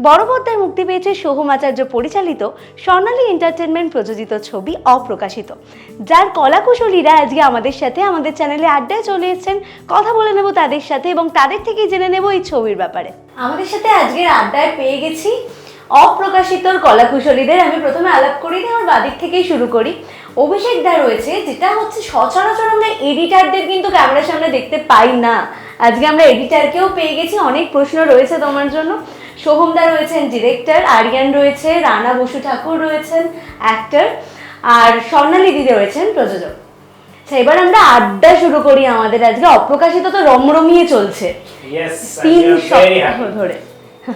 বড় পর্দায় মুক্তি পেয়েছে সোহম আচার্য পরিচালিত স্বর্ণালী এন্টারটেনমেন্ট প্রযোজিত ছবি অপ্রকাশিত। যার কলাকুশলীরা আজকে আমাদের সাথে, আমাদের চ্যানেলে আড্ডায় চলে এসেছেন। কথা বলে নেব তাদের সাথে এবং তাদের থেকেই জেনে নেব এই ছবির ব্যাপারে। আমাদের সাথে আজকের আড্ডায় পেয়ে গেছি অপ্রকাশিতর কলাকুশলীদের। আমি প্রথমে আলাপ করি আমার বাদিক থেকেই শুরু করি। অভিষেক দা রয়েছে, যেটা হচ্ছে সচরাচর আমরা এডিটারদের কিন্তু ক্যামেরার সামনে দেখতে পাই না। আজকে আমরা এডিটারকেও পেয়ে গেছি, অনেক প্রশ্ন রয়েছে তোমার জন্য। সোহমদা রয়েছেন ডিরেক্টর আরিয়ান রয়েছে রানা বসু ঠাকুর রয়েছেন অ্যাক্টর আর স্বর্ণালী দিদি রয়েছেন প্রযোজক। আচ্ছা এবার আমরা আড্ডা শুরু করি আমাদের আজকে। অপ্রকাশিত তো রমরমিয়ে চলছে। তিন সপ্তাহ ধরে।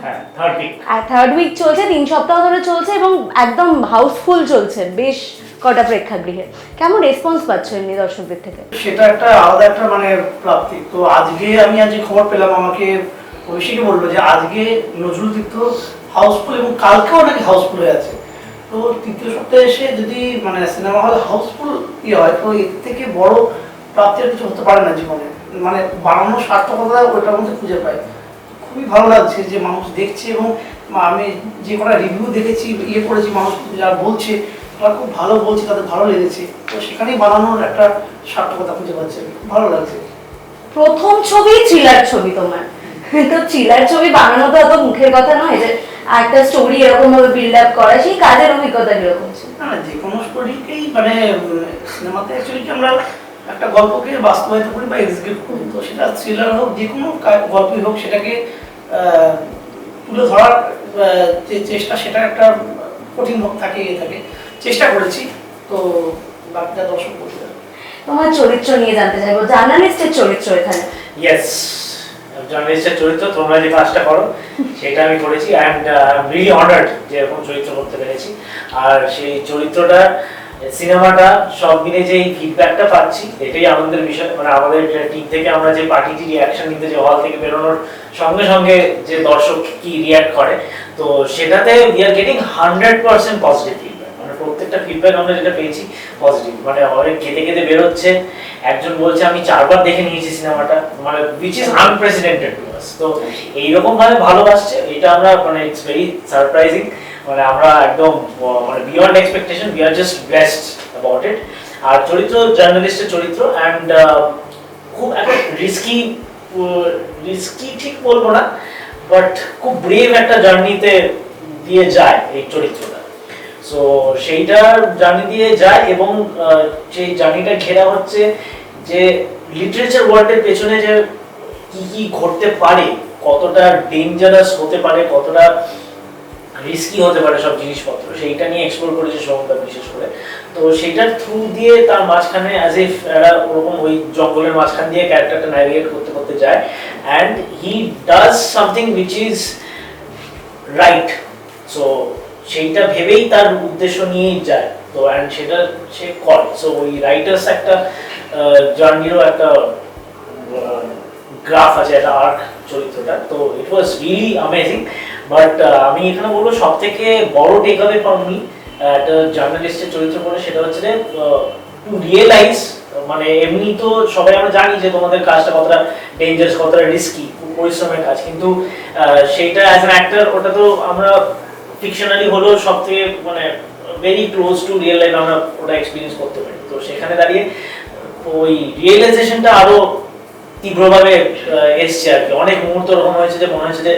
হ্যাঁ, থার্ড উইক চলছে তিন সপ্তাহ ধরে চলছে এবং একদম হাউসফুল চলছে বেশ কটা প্রেক্ষাগৃহে। কেমন রেসপন্স পাচ্ছ এমনি দর্শকদের থেকে? সেটা একটা আলাদা একটা মানে প্রাপ্তি। তো আজকে আমি আজকে খবর পেলাম আমাকে অভিষেকই বলল যে আজকে নজরুল তীর্থ হাউসফুল এবং কালকেও নাকি হাউসফুল হয়ে আছে। তো তৃতীয় সপ্তাহে এসে যদি মানে সিনেমা হল হাউসফুল ইয়ে হয়, তো এর থেকে বড় প্রাপ্তি আর কিছু হতে পারে না জীবনে। মানে বানানোর সার্থকতা ওটার মধ্যে খুঁজে পায়। খুবই ভালো লাগছে যে মানুষ দেখছে এবং আমি যে কটা রিভিউ দেখেছি ইয়ে করেছি, মানুষ যারা বলছে, তারা খুব ভালো বলছে, তাদের ভালো লেগেছে। তো সেখানেই বানানোর একটা সার্থকতা খুঁজে পাচ্ছে ভালো লাগছে। প্রথম ছবি থ্রিলার ছবি তোমার। তো থ্রিলার ছবি বানানো তো অত মুখের কথা নয় যে একটা স্টোরি এরকম ভাবে বিল্ড আপ করা সেই কাজের অভিজ্ঞতা কীরকম ছিল? না যে কোনো স্টোরিকেই মানে সিনেমাতে অ্যাকচুয়ালি কি আমরা একটা গল্পকে বাস্তবায়িত করি বা এক্সিকিউট করি তো সেটা থ্রিলার হোক যে কোনো গল্পই হোক সেটাকে তুলে ধরার যে চেষ্টা সেটা একটা কঠিন হোক থাকে ইয়ে থাকে চেষ্টা করেছি তো বাকিটা দর্শক করতে হবে। তোমার চরিত্র নিয়ে জানতে চাইব জার্নালিস্টের চরিত্র এখানে। Yes, জার্নালিস্টের চরিত্র তোমরা যে কাজটা করো সেটা আমি করেছি অ্যান্ড রিলি অনার্ড যে এরকম চরিত্র করতে পেরেছি। আর সেই চরিত্রটা সিনেমাটা সব মিলে যে ফিডব্যাকটা পাচ্ছি এটাই আনন্দের বিষয়। মানে আমাদের টিম থেকে আমরা যে পার্টিটি রিয়াকশন নিতে যে হল থেকে বেরোনোর সঙ্গে সঙ্গে যে দর্শক কি রিয়াক্ট করে তো সেটাতে we are getting hundred percent positive প্রত্যেকটা ফিডব্যাক আমরা যেটা পেয়েছি পজিটিভ মানে অনেক কেটে কেটে বেরোচ্ছে। একজন বলছে, আমি চারবার দেখে নিয়েছি সিনেমাটা। মানে which is unprecedented to us তো এইরকম ভাবে ভালোবাসছে এটা আমরা মানে ইটস ভেরি সারপ্রাইজিং মানে আমরা একদম মানে beyond expectation we are just blessed about it আর চরিত্র জার্নালিস্টের চরিত্র অ্যান্ড খুব একটা রিস্কি রিস্কি ঠিক বলব না বাট খুব ব্রেভ একটা জার্নিতে দিয়ে যায় এই চরিত্রটা। সো সেইটার জার্নি দিয়ে যায় এবং সেই জার্নিটা ঘেরা হচ্ছে যে লিটারেচার ওয়ার্ল্ডের পেছনে যে কি কি ঘটতে পারে, কতটা ডেঞ্জারাস হতে পারে, কতটা রিস্কি হতে পারে সব জিনিসপত্র, সেইটা নিয়ে এক্সপ্লোর করেছে সোমদা বিশেষ করে। তো সেইটার থ্রু দিয়ে তার মাঝখানে অ্যাজ ইফ এরা ওরকম ওই জঙ্গলের মাঝখান দিয়ে ক্যারেক্টারটা ন্যাভিগেট করতে করতে যায়। And he does something which is right so সেইটা ভেবেই তার উদ্দেশ্য নিয়েই যায়। তো অ্যান্ড সেটা সে করে। সো ওই রাইটার্স একটা জার্নিরও একটা গ্রাফ আছে, একটা আর্ক চরিত্রটা তো it was really amazing but আমি এখানে বলব সব থেকে বড় টেক ফর একটা জার্নালিস্টের চরিত্র করে সেটা হচ্ছে যে টু রিয়েলাইজ মানে এমনি তো সবাই আমরা জানি যে তোমাদের কাজটা কতটা ডেঞ্জারাস কতটা রিস্কি পরিশ্রমের কাজ। কিন্তু সেইটা অ্যাজ অ্যান অ্যাক্টর ওটা তো আমরা ফিকশনালি হলো সব থেকে মানে very close to real life আমরা ওটা এক্সপিরিয়েন্স করতে পারি। তো সেখানে দাঁড়িয়ে ওই রিয়েলাইজেশনটা আরও তীব্রভাবে এসছে আর কি। অনেক মুহূর্ত এরকম হয়েছে যে মনে হয়েছে যে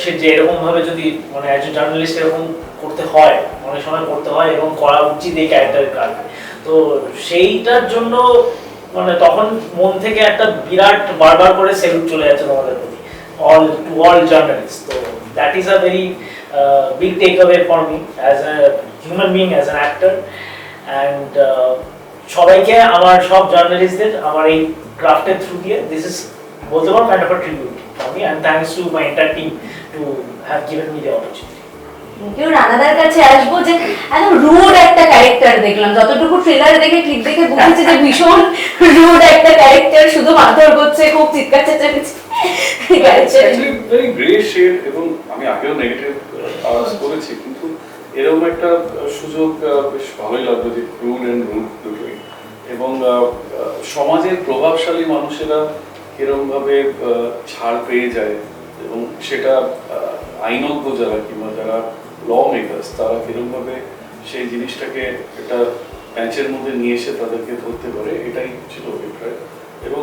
সে যে এরকম ভাবে যদি মানে একজন জার্নালিস্ট এরকম করতে হয় অনেক সময় করতে হয় এবং করা উচিত এই ক্যারেক্টারের কারণে তো সেইটার জন্য মানে তখন মন থেকে একটা বিরাট বারবার করে সেলুট চলে যাচ্ছে তোমাদের প্রতি। অল টু অল জার্নালিস্ট তো that is a very big takeaway for me as a human being as an actor and সবাইকে আমার সব জার্নালিস্টদের আমার এই ক্রাফটের থ্রু দিয়ে দিস ইজ বলতে পারো kind of a tribute for me and thanks to my entire team to have given me the opportunity কেউ রানাদার কাছে আসব যে একদম রুড একটা ক্যারেক্টার দেখলাম। যতটুকু ট্রেলার দেখে ক্লিপ দেখে বুঝেছি যে ভীষণ রুড একটা ক্যারেক্টার শুধু মারধর করছে খুব চিৎকার চেঁচামেচি। ক্যারেক্টার ভেরি গ্রে শেড এবং আমি আগেও নেগেটিভ আওয়াজ করেছি কিন্তু এরকম একটা সুযোগ বেশ ভালোই লাগল যে ক্রুড অ্যান্ড রুড দুটোই। এবং সমাজের প্রভাবশালী মানুষেরা এরকম ভাবে আহ, ছাড় পেয়ে যায় এবং সেটা আইনজ্ঞ যারা কিংবা যারা ল মেকার্স তারা কিরমভাবে সেই জিনিসটাকে একটা প্যাচের মধ্যে নিয়ে এসে তাদেরকে ধরতে পারে এটাই ছিল অভিপ্রায়। এবং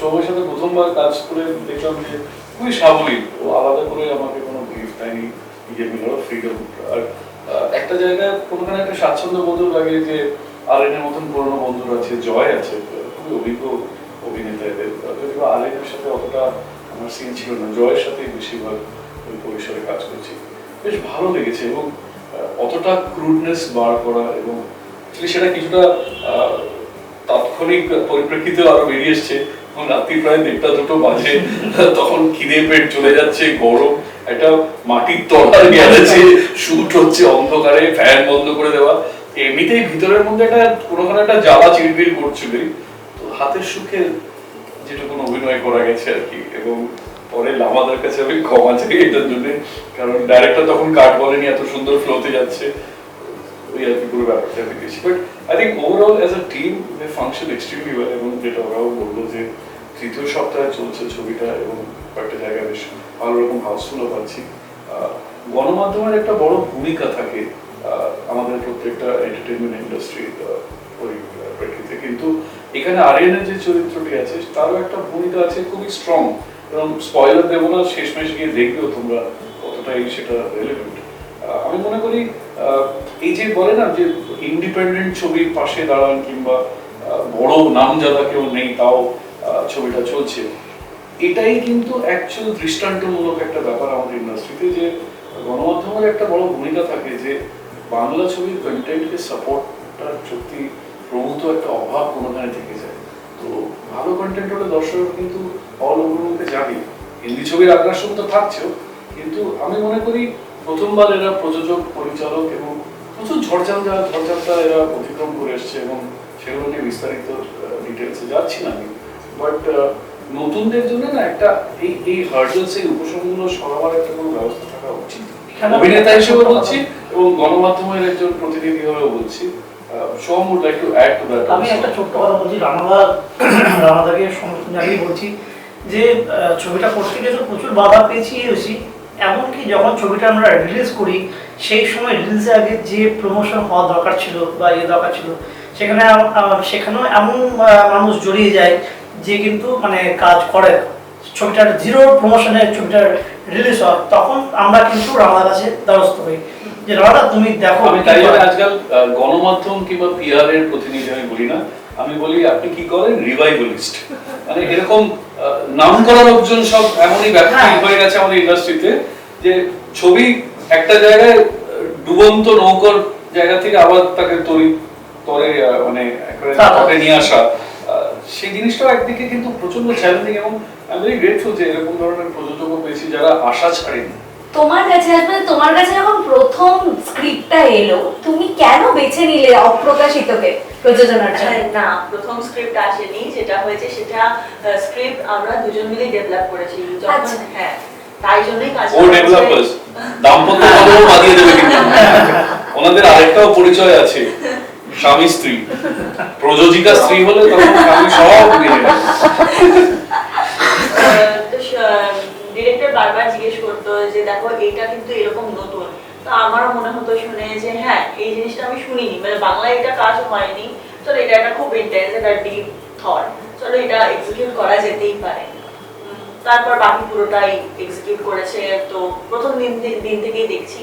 সবার সাথে প্রথমবার কাজ করে দেখলাম যে খুবই সাবলীল ও আলাদা করে আমাকে কোনো ব্রিফ দেয়নি। নিজের মিলার ফ্রিডম একটা জায়গায় একটা স্বাচ্ছন্দ্য বোধ লাগে যে মতন পুরোনো বন্ধুরা আছে জয় আছে। খুবই অভিজ্ঞ অভিনেতা এদের। সাথে অতটা আমার সিন ছিল না, জয়ের বেশিরভাগ ওই পরিসরে কাজ করছি। বেশ ভালো লেগেছে এবং অতটা ক্রুডনেস বার করা এবং সেটা কিছুটা তাৎক্ষণিক পরিপ্রেক্ষিতে আরও বেরিয়ে এসছে। রাত্রি প্রায় দেড়টা, দুটো বাজে। তখন খিদে পেট চলে যাচ্ছে, গরম। একটা মাটির তলার গ্যারেজে শুট হচ্ছে অন্ধকারে, ফ্যান বন্ধ করে দেওয়া। এমনিতেই ভিতরের মধ্যে একটা, কোনোখানে একটা জ্বালা চিড়বিড় করছিলই তো হাতের সুখে যেটুকু অভিনয় করা গেছে আর কি। এবং পরে লামাদের কাছে আমি ক্ষমা চাই এটার জন্য। কারণ ডাইরেক্টর তখন কাট বলেনি, এত সুন্দর ফ্লোতে যাচ্ছে। ওই আর কি পুরো ব্যাপারটা আমি গেছি but I think overall as a team they function extremely well এবং যেটা ওরাও বলল যে তৃতীয় সপ্তাহে চলছে ছবিটা এবং কয়েকটা জায়গায় বেশ ভালো রকম হাউসফুলও পাচ্ছি। গণমাধ্যমের একটা বড় ভূমিকা থাকে আমাদের প্রত্যেকটা এন্টারটেনমেন্ট ইন্ডাস্ট্রি পরিপ্রেক্ষিতে কিন্তু এখানে আরিয়ানের যে চরিত্রটি আছে, তারও একটা ভূমিকা আছে খুবই স্ট্রং এবং স্পয়লার দেবো না, শেষমেশ গিয়ে দেখবেও তোমরা কতটাই সেটা রেলেভেন্ট আমি মনে করি এই যে বলে না যে ইন্ডিপেন্ডেন্ট ছবির পাশে দাঁড়ান কিংবা বড় নাম যারা কেউ নেই তাও ছবিটা চলছে। এটাই কিন্তু অ্যাকচুয়াল দৃষ্টান্তমূলক একটা ব্যাপার আমাদের ইন্ডাস্ট্রিতে যে গণমাধ্যমের একটা বড় ভূমিকা থাকে যে বাংলা ছবির কন্টেন্টকে সাপোর্টটা সত্যি প্রভূত একটা অভাব কোনোখানে থেকে যায়। তো ভালো কন্টেন্ট হলে দর্শক কিন্তু অল ওভার মধ্যে যাবে। হিন্দি ছবির আগ্রাসন তো থাকছেও, কিন্তু আমি মনে করি প্রথমবার এরা প্রযোজক, পরিচালক এবং প্রচুর ঝড়ঝাঞ্জা ঝড়ঝাঞ্জা এরা অতিক্রম করে এসছে এবং সেগুলো নিয়ে বিস্তারিত ডিটেলসে যাচ্ছি না আমি। বাট নতুনদের জন্য না একটা এই এই হার্ডলস এই উপশমগুলো সরাবার একটা কোনো ব্যবস্থা থাকা উচিত। অভিনেতা হিসেবে বলছি এবং গণমাধ্যমের একজন প্রতিনিধি হয়েও বলছি। Some would like to add to that আমি একটা ছোট্ট কথা বলছি রানাদা রানাদাকে সমর্থন জানিয়ে বলছি যে ছবিটা করতে গিয়ে তো প্রচুর বাধা পেয়েছি এসেছি। এমনকি যখন ছবিটা আমরা রিলিজ করি সেই সময় রিলিজের আগে যে প্রমোশন হওয়া দরকার ছিল বা ইয়ে দরকার ছিল সেখানে সেখানেও এমন মানুষ জড়িয়ে যায় যে কিন্তু মানে কাজ করে ছবিটার জিরো প্রমোশনের ছবিটার রিলিজ হয় তখন আমরা কিন্তু রানাদার কাছে দ্বারস্থ হই। যে রানাদা তুমি দেখো আমি তাই আজকাল গণমাধ্যম কিংবা পিআর এর প্রতিনিধি আমি বলি না। আমি বলি আপনি কি করেন? রিভাইভালিস্ট মানে এরকম নাম করা লোকজন সব এমনই ব্যক্তি হ্যাঁ। হয়ে গেছে আমাদের ইন্ডাস্ট্রিতে যে ছবি একটা জায়গায় ডুবন্ত নৌকর জায়গা থেকে আবার তাকে তরি তরে মানে একেবারে তাকে নিয়ে আসা। সেই জিনিসটাও একদিকে কিন্তু প্রচণ্ড চ্যালেঞ্জিং এবং আমি ভেরি গ্রেটফুল যে এরকম ধরনের প্রযোজকও পেয়েছি যারা আশা ছাড়েনি। তোমার কাছে আসবে তোমার কাছে যখন প্রথম স্ক্রিপ্টটা এলো তুমি কেন বেছে নিলে অপ্রকাশিতকে প্রযোজনার জন্য? না প্রথম স্ক্রিপ্ট আসেনি যেটা হয়েছে সেটা স্ক্রিপ্ট আমরা দুজন মিলে ডেভেলপ করেছি। যখন আচ্ছা। হ্যাঁ তাই জন্যই কাজ ও ডেভেলপার্স দাম্পত্য কলহ বাদিয়ে দেবে কিন্তু। ওনাদের আরেকটাও পরিচয় আছে স্বামী স্ত্রী। প্রযোজিকা স্ত্রী হলে তখন স্বামী সব ডিরেক্টর বারবার জিজ্ঞেস করতো যে, দেখো এটা কিন্তু এরকম নতুন। তো আমারও মনে হতো শুনে যে হ্যাঁ এই জিনিসটা আমি শুনিনি। মানে বাংলায় এটা কাজ হয়নি। চলো, এটা একটা খুব ইন্টেন্স একটা ডিপ থট চলো, এটা এক্সিকিউট করা যেতেই পারে। তারপর বাকি পুরোটাই এক্সিকিউট করেছে। তো প্রথম দিন দিন থেকেই দেখছি।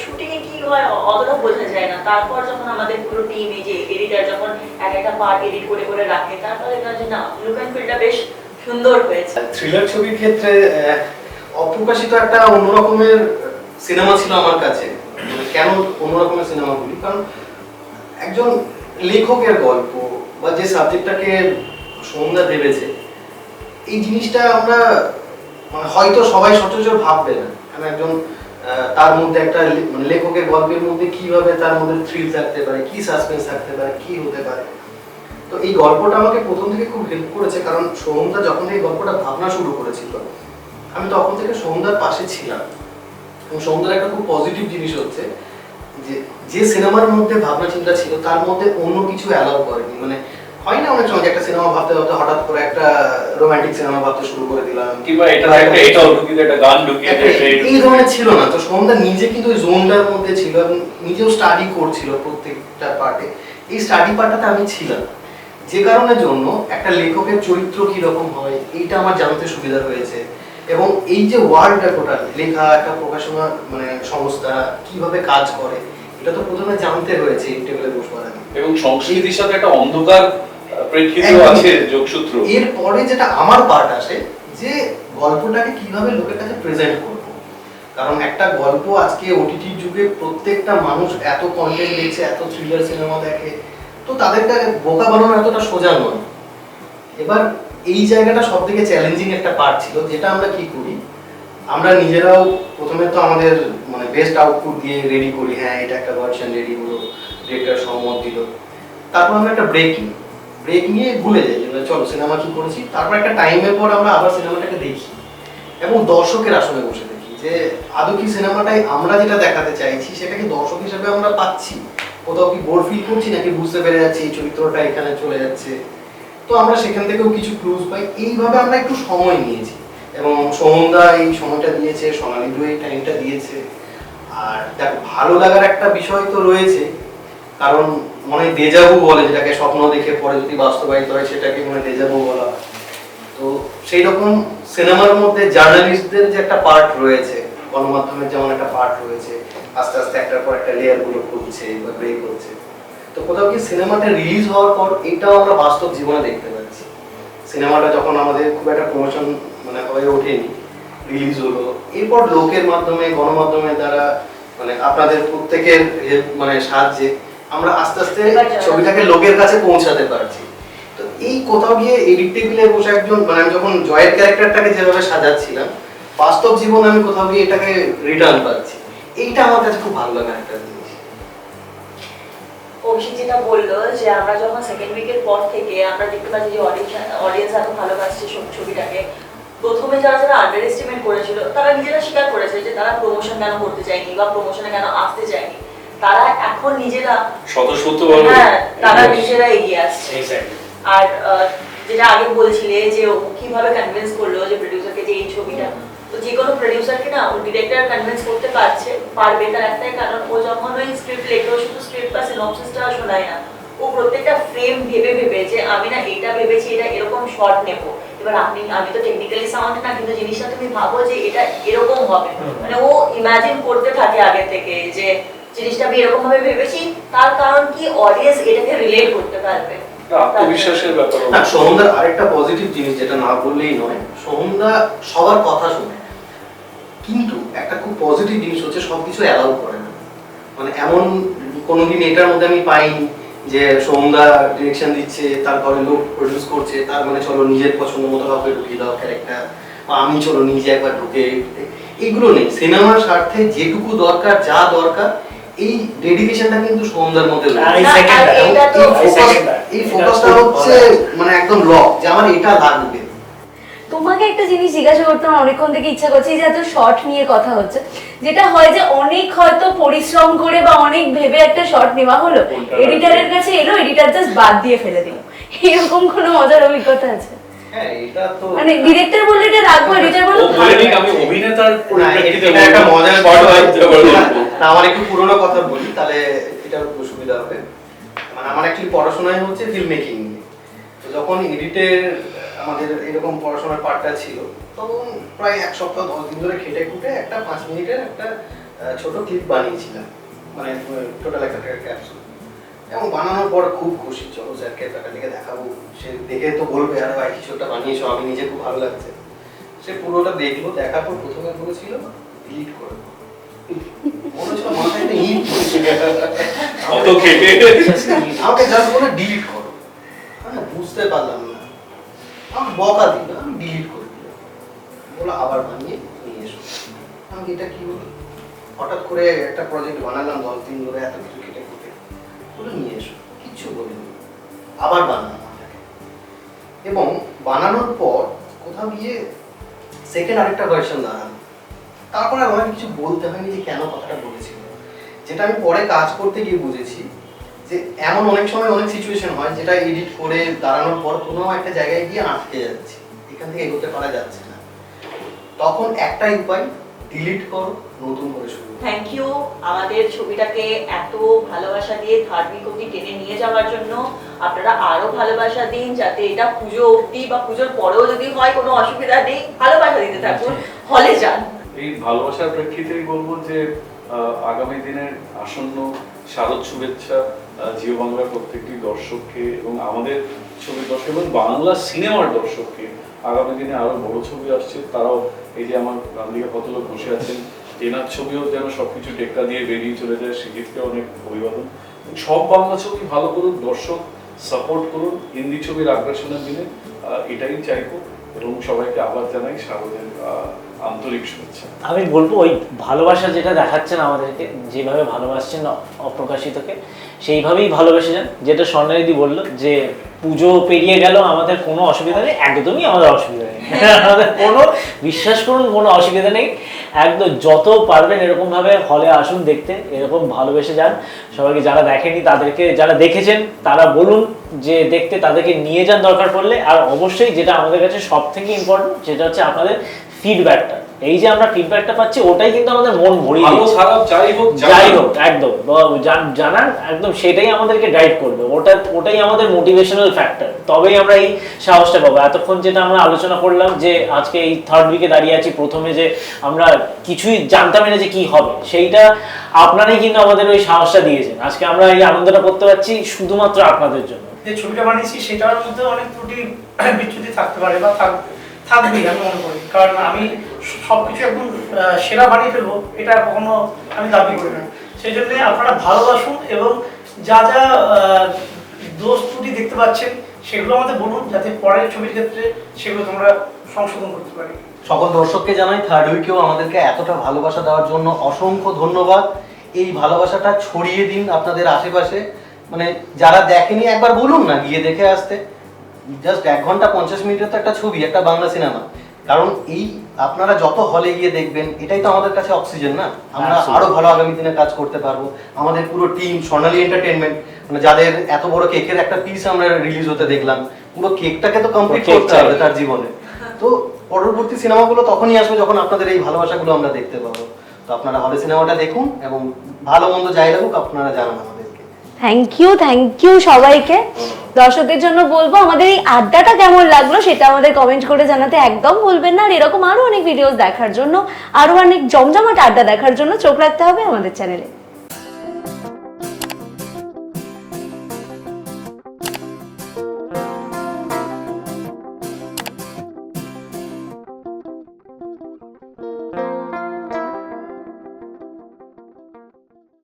শুটিংয়ে কি হয় অতটা বোঝা যায় না। তারপর যখন আমাদের পুরো টিম এই যে এডিটার যখন এক একটা পার্ট এডিট করে করে রাখে, তারপরে না লুক অ্যান্ড ফিলটা বেশ সুন্দর হয়েছে। থ্রিলার ছবির ক্ষেত্রে অপ্রকাশিত একটা অন্যরকমের সিনেমা ছিল আমার কাছে। মানে কেন অন্যরকমের সিনেমা বলি? কারণ একজন লেখকের গল্প বা যে সাবজেক্টটাকে এই জিনিসটা আমরা মানে হয়তো সবাই সচরাচর ভাববে না। কারণ একজন তার মধ্যে একটা মানে লেখকের গল্পের মধ্যে কীভাবে তার মধ্যে থ্রিল থাকতে পারে, কি সাসপেন্স থাকতে পারে, কি হতে পারে? তো এই গল্পটা আমাকে প্রথম থেকে খুব হেল্প করেছে কারণ সৌন্দা যখন এই গল্পটা ভাবনা শুরু করেছিল আমি তখন থেকে সৌন্দার পাশে ছিলাম। এবং সৌন্দার একটা খুব পজিটিভ জিনিস হচ্ছে যে যে সিনেমার মধ্যে ভাবনা চিন্তা ছিল তার মধ্যে অন্য কিছু অ্যালাউ করেনি। মানে হয় না অনেক সময় একটা সিনেমা ভাবতে ভাবতে হঠাৎ করে একটা রোমান্টিক সিনেমা ভাবতে শুরু করে দিলাম। কিংবা এটা একটা এটাও ঢুকিয়ে একটা গান ঢুকিয়ে এই ধরনের ছিল না। তো সন্ধ্যা নিজে কিন্তু ওই জোনটার মধ্যে ছিল এবং নিজেও স্টাডি করছিল প্রত্যেকটা পার্টে এই স্টাডি পার্টটাতে আমি ছিলাম। যে কারণের জন্য একটা লেখকের চরিত্র কি রকম হয় এইটা আমার জানতে সুবিধা হয়েছে। এবং এই যে ওয়ার্ল্ডটা টোটাল লেখা একটা প্রকাশনা মানে সংস্থা কীভাবে কাজ করে এটা তো প্রথমে জানতে হয়েছে এই টেবিলে বসবার আগে এবং সংস্কৃতির সাথে একটা অন্ধকার প্রেক্ষিত। আছে যোগসূত্র। এরপরে যেটা আমার পার্ট আসে যে গল্পটাকে কীভাবে লোকের কাছে প্রেজেন্ট করব। কারণ একটা গল্প আজকে ওটিটির যুগে প্রত্যেকটা মানুষ এত কন্টেন্ট দেখছে এত থ্রিলার সিনেমা দেখে তো তাদেরকে বোকা বানানো এতটা সোজা নয়। এবার এই জায়গাটা সব থেকে চ্যালেঞ্জিং একটা পার্ট ছিল, যেটা আমরা কি করি? আমরা নিজেরাও প্রথমে তো আমাদের মানে বেস্ট আউটপুট দিয়ে রেডি করি হ্যাঁ এটা একটা ভার্সন রেডি হলো ডিরেক্টর সহমত দিল। তারপর আমরা একটা ব্রেক নিই। ব্রেক নিয়ে ভুলে যাই, যে চলো সিনেমা কি করেছি? তারপর একটা টাইমের পর আমরা আবার সিনেমাটাকে দেখি এবং দর্শকের আসলে বসে দেখি যে, আদৌ কি সিনেমাটাই আমরা যেটা দেখাতে চাইছি সেটাকে দর্শক হিসেবে আমরা পাচ্ছি? কোথাও কি বোর ফিল করছি নাকি বুঝতে পেরে যাচ্ছি এই চরিত্রটা এখানে চলে যাচ্ছে। তো আমরা সেখান থেকেও কিছু ক্লুজ পাই। এইভাবে আমরা একটু সময় নিয়েছি। এবং সোমদা এই সময়টা দিয়েছে সোনালিদু এই টাইমটা দিয়েছে। আর দেখো, ভালো লাগার একটা বিষয় তো রয়েছে। কারণ মনে দেজাবু বলে, যেটাকে স্বপ্ন দেখে পরে যদি বাস্তবায়িত হয়, সেটাকে মনে দেজাবু বলা তো সেই রকম সিনেমার মধ্যে জার্নালিস্টদের যে একটা পার্ট রয়েছে, গণমাধ্যমের যেমন একটা পার্ট রয়েছে আস্তে আস্তে একটার পর একটা লেয়ারগুলো করছে বা ব্রেক হচ্ছে তো কোথাও কি সিনেমাটা রিলিজ হওয়ার পর এটাও আমরা বাস্তব জীবনে দেখতে পাচ্ছি। সিনেমাটা যখন আমাদের খুব একটা প্রমোশন মানে হয়ে ওঠেনি রিলিজ হলো, এরপর লোকের মাধ্যমে গণমাধ্যমের দ্বারা মানে আপনাদের প্রত্যেকের মানে সাহায্যে আমরা আস্তে আস্তে ছবিটাকে লোকের কাছে পৌঁছাতে পারছি। তো এই কোথাও গিয়ে এডিট টেবিলে বসে একজন মানে আমি যখন জয়ের ক্যারেক্টারটাকে যেভাবে সাজাচ্ছিলাম, বাস্তব জীবনে আমি কোথাও গিয়ে এটাকে রিটার্ন পাচ্ছি। এইটা আমার কাছে খুব ভালো লাগার একটা জিনিস। অভিষেক যেটা বলল যে আমরা যখন সেকেন্ড উইকের পর থেকে আমরা দেখতে পাচ্ছি যে অডিয়েন্স অডিয়েন্স এত ভালোবাসছে সব ছবিটাকে প্রথমে যারা যারা আন্ডার এস্টিমেট করেছিল তারা নিজেরা স্বীকার করেছে যে তারা প্রমোশন কেন করতে চায়নি বা প্রমোশনে কেন আসতে চায়নি। তারা এখন নিজেরা স্বতঃস্ফূর্তভাবে হ্যাঁ তারা নিজেরা এগিয়ে আসছে। আর আহ, যেটা আগে বলছিলে যে ও কীভাবে কনভিন্স করল যে প্রডিউসারকে যে এই ছবিটা তো যে কোনো প্রডিউসারকে না ও ডিরেক্টর কনভিন্স করতে পারছে পারবে তার একটাই কারণ ও যখন ওই স্ক্রিপ্ট লেখে ও শুধু স্ক্রিপ্ট বা সিনপসিসটা শোনায় না। ও প্রত্যেকটা ফ্রেম ভেবে ভেবে যে আমি না এটা ভেবেছি এটা এরকম শর্ট নেব। এবার আপনি আমি তো টেকনিক্যালি সাউন্ড না কিন্তু জিনিসটা তুমি ভাবো যে এটা এরকম হবে। মানে ও ইমাজিন করতে থাকে আগে থেকে যে জিনিসটা আমি এরকম ভাবে ভেবেছি তার কারণ কি অডিয়েন্স এটাকে রিলেট করতে পারবে। একটা আত্মবিশ্বাসের ব্যাপার না সোহমদার আরেকটা পজিটিভ জিনিস যেটা না বললেই নয় সোহমদা সবার কথা শোনে। একটা খুব পজিটিভ জিনিস হচ্ছে সবকিছু অ্যালাউ করে না। মানে এমন কোনোদিন এটার মধ্যে আমি পাইনি যে সোহমদা ডিরেকশন দিচ্ছে তারপরে লোক প্রডিউস করছে তার মানে চলো নিজের পছন্দ মতো কাউকে ঢুকিয়ে দাও ক্যারেক্টার বা আমি চলো নিজে একবার ঢুকে এগুলো নেই। সিনেমার স্বার্থে যেটুকু দরকার যা দরকার এই ডেডিকেশনটা কিন্তু সোহমদার মধ্যে এই ফোকাসটা হচ্ছে মানে একদম লক যে আমার এটা লাগবে। তোমাকে একটা জিনিস জিজ্ঞাসা করতে আমার অনেকক্ষণ থেকে ইচ্ছা করছে যে এত শর্ট নিয়ে কথা হচ্ছে যেটা হয় যে অনেক হয়তো পরিশ্রম করে বা অনেক ভেবে একটা শর্ট নেওয়া হলো এডিটারের কাছে এলো এডিটার জাস্ট বাদ দিয়ে ফেলে দিল। এরকম কোনো মজার অভিজ্ঞতা আছে? হ্যাঁ এটা তো মানে ডিরেক্টর বললে এটা রাখব এডিটার বলল বলে নিক ভালো আমি অভিনেতার না, পরিপ্রেক্ষিতে এটা একটা মজার Short বিষয়। না, আমার একটু পুরোনো কথা বলি তাহলে এটা সুবিধা হবে। মানে আমার পড়াশোনায় হচ্ছে ফিল্ম মেকিং নিয়ে যখন এডিটের আমাদের এরকম পড়াশোনার পার্টটা ছিল। তখন প্রায় এক সপ্তাহ দশ দিন ধরে খেটে খুঁটে একটা পাঁচ মিনিটের একটা ছোট ক্লিপ বানিয়েছিলাম। মানে টোটাল একটা ক্যাপসুল এবং বানানোর পর খুব খুশি। চলো স্যারকে ফ্যাকাল্টিকে দেখাবো। সে দেখে তো বলবে আরে ভাই কিছু একটা বানিয়েছো আমি নিজে খুব ভালো লাগছে। সে পুরোটা দেখল দেখার পর প্রথমে বলেছিল ডিলিট করে। মনে হচ্ছিল মাথায় একটা ইট আমাকে জাস্ট বলে ডিলিট করো। না বুঝতে পারলাম না। আমি বকা দিল আমি ডিলিট করে দিলাম বলো আবার বানিয়ে নিয়ে এসো। আমি এটা কি বলি? হঠাৎ করে একটা প্রজেক্ট বানালাম দশ দিন ধরে এত কিছু কেটে কুটে। বলে নিয়ে এসো কিচ্ছু বলিনি। আবার বানালাম আমাকে। এবং বানানোর পর কোথাও গিয়ে সেকেন্ড আরেকটা ভার্সন দাঁড়ানো তারপরে অনেক কিছু বলতে হয়নি যে কেন কথাটা বলেছিল। যেটা আমি পরে কাজ করতে গিয়ে বুঝেছি যে এমন অনেক সময় অনেক সিচুয়েশন হয় যেটা এডিট করে দাঁড়ানোর পর কোনো একটা জায়গায় গিয়ে আটকে যাচ্ছে। এখান থেকে এগোতে পারা যাচ্ছে না। তখন একটাই উপায় ডিলিট করো নতুন করে শুরু থ্যাংক ইউ আমাদের ছবিটাকে এত ভালোবাসা দিয়ে থার্ড উইক অব্দি টেনে নিয়ে যাওয়ার জন্য আপনারা আরও ভালোবাসা দিন যাতে এটা পুজো অব্দি বা পুজোর পরেও যদি হয় কোনো অসুবিধা নেই ভালোবাসা দিতে থাকুন। হলে যান। এই ভালোবাসার প্রেক্ষিতেই বলব যে আহ, আগামী দিনের আসন্ন শারদ শুভেচ্ছা জিও বাংলার প্রত্যেকটি দর্শককে এবং আমাদের ছবির দর্শক এবং বাংলা সিনেমার দর্শককে আগামী দিনে আরও বড় ছবি আসছে। তারাও এই যে আমার দিকে কত লোক বসে আছেন এনার ছবিও যেন সবকিছু টেক্কা দিয়ে বেরিয়ে চলে যায় সেক্ষেত্রে অনেক অভিবাদন। সব বাংলা ছবি ভালো করুন দর্শক সাপোর্ট করুন হিন্দি ছবির আগ্রাসনের দিনে এটাই চাইব এবং সবাইকে আবার জানাই আহ, আন্তরিক শুভেচ্ছা। আমি বলব, ওই ভালোবাসা যেটা দেখাচ্ছেন আমাদেরকে, যেভাবে ভালোবাসছেন অপ্রকাশিতকে, সেইভাবেই ভালোবেসে যান যেটা স্বর্ণারিদি বলল যে পুজো পেরিয়ে গেল, আমাদের কোনো অসুবিধা নেই, একদমই আমাদের অসুবিধা নেই। আমাদের কোনো, বিশ্বাস করুন, কোনো অসুবিধা নেই। একদম যত পারবেন এরকমভাবে হলে আসুন দেখতে, এরকম ভালোবেসে যান। সবাইকে যারা দেখেনি, তাদেরকে যারা দেখেছেন, তারা বলুন যে দেখতে তাদেরকে নিয়ে যান দরকার পড়লে। আর অবশ্যই যেটা আমাদের কাছে সব থেকে ইম্পর্টেন্ট সেটা হচ্ছে আপনাদের ফিডব্যাকটা এই যে আমরা ফিডব্যাকটা পাচ্ছি ওটাই কিন্তু আমাদের মন ভরিয়ে ভালো দিচ্ছে। খারাপ যাই হোক যাই হোক। একদম। জান- জানান একদম সেটাই আমাদেরকে গাইড করবে। ওটা ওটাই আমাদের মোটিভেশনাল ফ্যাক্টর তবেই আমরা এই সাহসটা পাবো। এতক্ষণ যেটা আমরা আলোচনা করলাম যে আজকে এই থার্ড উইকে দাঁড়িয়ে আছি প্রথমে যে আমরা কিছুই জানতামই না যে কি হবে সেইটা আপনারাই কিন্তু আমাদের ওই সাহসটা দিয়েছেন। আজকে আমরা এই আনন্দটা করতে পারছি শুধুমাত্র আপনাদের জন্য। যে ছবিটা বানিয়েছি সেটার মধ্যে অনেক ত্রুটি বিচ্যুতি থাকতে পারে বা থাক- থাকবেই আমি মনে করি। কারণ আমি সবকিছু একদম আহ, সেরা বানিয়ে ফেলব এটা কখনো আমি দাবি করি না। সেই জন্য আপনারা ভালোবাসুন এবং যা যা দোষ ত্রুটি দেখতে পাচ্ছেন সেগুলো আমাদের বলুন যাতে পরের ছবির ক্ষেত্রে সেগুলো তোমরা সংশোধন করতে পারি। সকল দর্শককে জানাই থার্ড উইকেও আমাদেরকে এতটা ভালোবাসা দেওয়ার জন্য অসংখ্য ধন্যবাদ। এই ভালোবাসাটা ছড়িয়ে দিন আপনাদের আশেপাশে। মানে যারা দেখেনি একবার বলুন না গিয়ে দেখে আসতে। জাস্ট এক ঘণ্টা পঞ্চাশ মিনিটের তো একটা ছবি একটা বাংলা সিনেমা। কারণ এই আপনারা যত হলে গিয়ে দেখবেন এটাই তো আমাদের কাছে অক্সিজেন না? আমরা আরও ভালো আগামী দিনে কাজ করতে পারব। আমাদের পুরো টিম স্বর্ণালী এন্টারটেনমেন্ট মানে যাদের এত বড় কেকের একটা পিস আমরা রিলিজ হতে দেখলাম পুরো কেকটাকে তো কমপ্লিট করতে হবে তার জীবনে। তো পরবর্তী সিনেমাগুলো তখনই আসবে যখন আপনাদের এই ভালোবাসাগুলো আমরা দেখতে পাবো। তো আপনারা হলে সিনেমাটা দেখুন এবং ভালো মন্দ যাই লাগুক আপনারা জানান আমাদেরকে থ্যাংক ইউ থ্যাংক ইউ সবাইকে। দর্শকদের জন্য বলব, আমাদের এই আড্ডাটা কেমন লাগল সেটা আমাদের কমেন্ট করে জানাতে একদম বলবেন না। আর এরকম আরও অনেক ভিডিওস দেখার জন্য আরও অনেক জমজমাট আড্ডা দেখার জন্য চোখ রাখতে হবে আমাদের চ্যানেলে